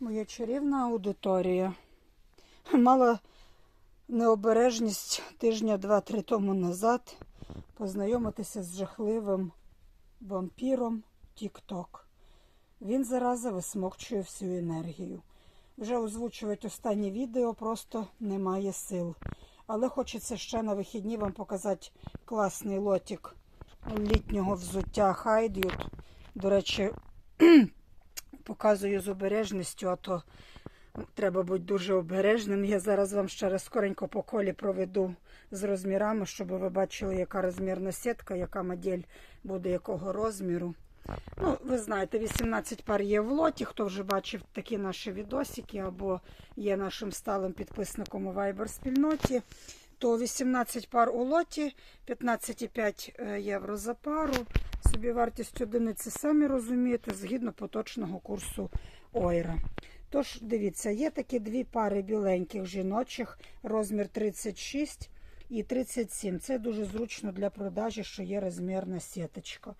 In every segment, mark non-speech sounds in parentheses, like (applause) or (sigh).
Моя чарівна аудиторія. Мала необережність тижня два-три тому назад познайомитися з жахливим вампіром TikTok. Він зараза висмокчує всю енергію. Вже озвучувати останнє відео просто немає сил. Але хочеться ще на вихідні вам показати класний лотик літнього взуття Хайдют. До речі, (clears throat) показую з обережністю, а то треба бути дуже обережним. Я зараз вам ще раз скоренько по колі проведу з розмірами, щоб ви бачили, яка розмірна сітка, яка модель буде якого розміру. Ну, ви знаєте, 18 пар є в лоті. Хто вже бачив такі наші відосики або є нашим сталим підписником у Viber спільноті, то 18 пар у лоті, 15,5 євро за пару. Собі вартість одиниці самі розумієте, згідно поточного курсу ойра. Тож, дивіться, є такі дві пари біленьких жіночих, розмір 36 і 37. Це дуже зручно для продажі, що є розмірна сіточка.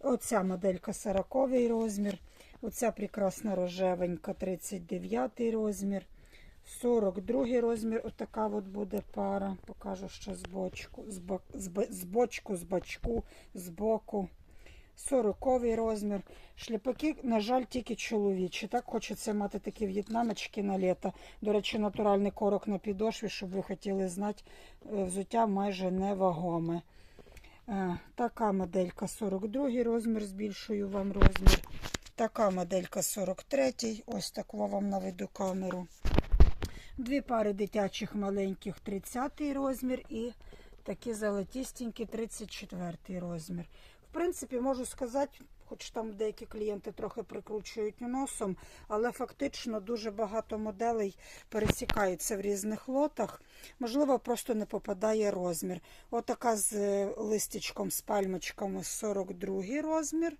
Оця моделька 40 розмір. Оця прекрасна рожевенька 39 розмір. 42 розмір. Отака от буде пара. Покажу ще з бочку, з, бок, з, з бочку, з бачку, з боку. 40 розмір. Шляпаки, на жаль, тільки чоловічі. Так хочеться мати такі в'єтнамочки на літо. До речі, натуральний корок на підошві, щоб ви хотіли знати, е, взуття майже невагоме. Е, Така моделька 42 розмір, збільшую вам розмір. Така моделька 43, ось таку вам наведу камеру. Дві пари дитячих маленьких 30 розмір і такі золотістенькі 34 розмір. В принципі, можу сказати, хоч там деякі клієнти трохи прикручують носом, але фактично дуже багато моделей пересікаються в різних лотах. Можливо, просто не попадає розмір. Отака з е, листячком, з пальмочками 42 розмір.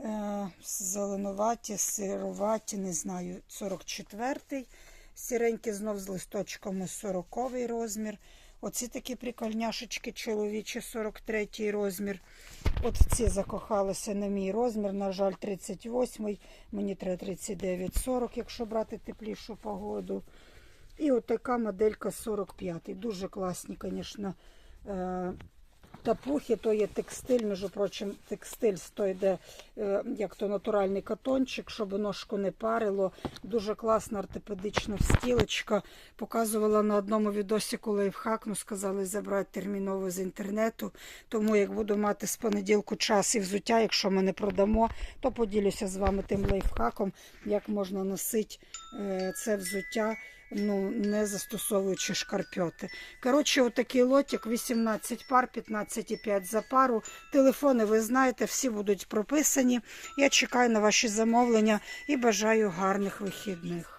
Е, Зеленуваті, сироваті, не знаю, 44-й. Сіренькі знов з листочками 40 розмір. Оці такі прикольняшечки чоловічі 43 розмір. От ці закохалися на мій розмір. На жаль, 38 Мені треба 39-40, якщо брати теплішу погоду. І от така моделька 45 Дуже класні, звісно, е, тапухи. То є текстиль, між прочим, текстиль де, е, як то натуральний катончик, щоб ножку не парило. Дуже класна ортопедична встілочка. Показувала на одному відосі лайфхак, ну сказали забрати терміново з інтернету. Тому як буду мати з понеділку час і взуття, якщо ми не продамо, то поділюся з вами тим лайфхаком, як можна носити е, це взуття. Ну, не застосовуючи шкарпьоти. Коротше, отакий лотик, 18 пар, 15,5 за пару. Телефони, ви знаєте, всі будуть прописані. Я чекаю на ваші замовлення і бажаю гарних вихідних.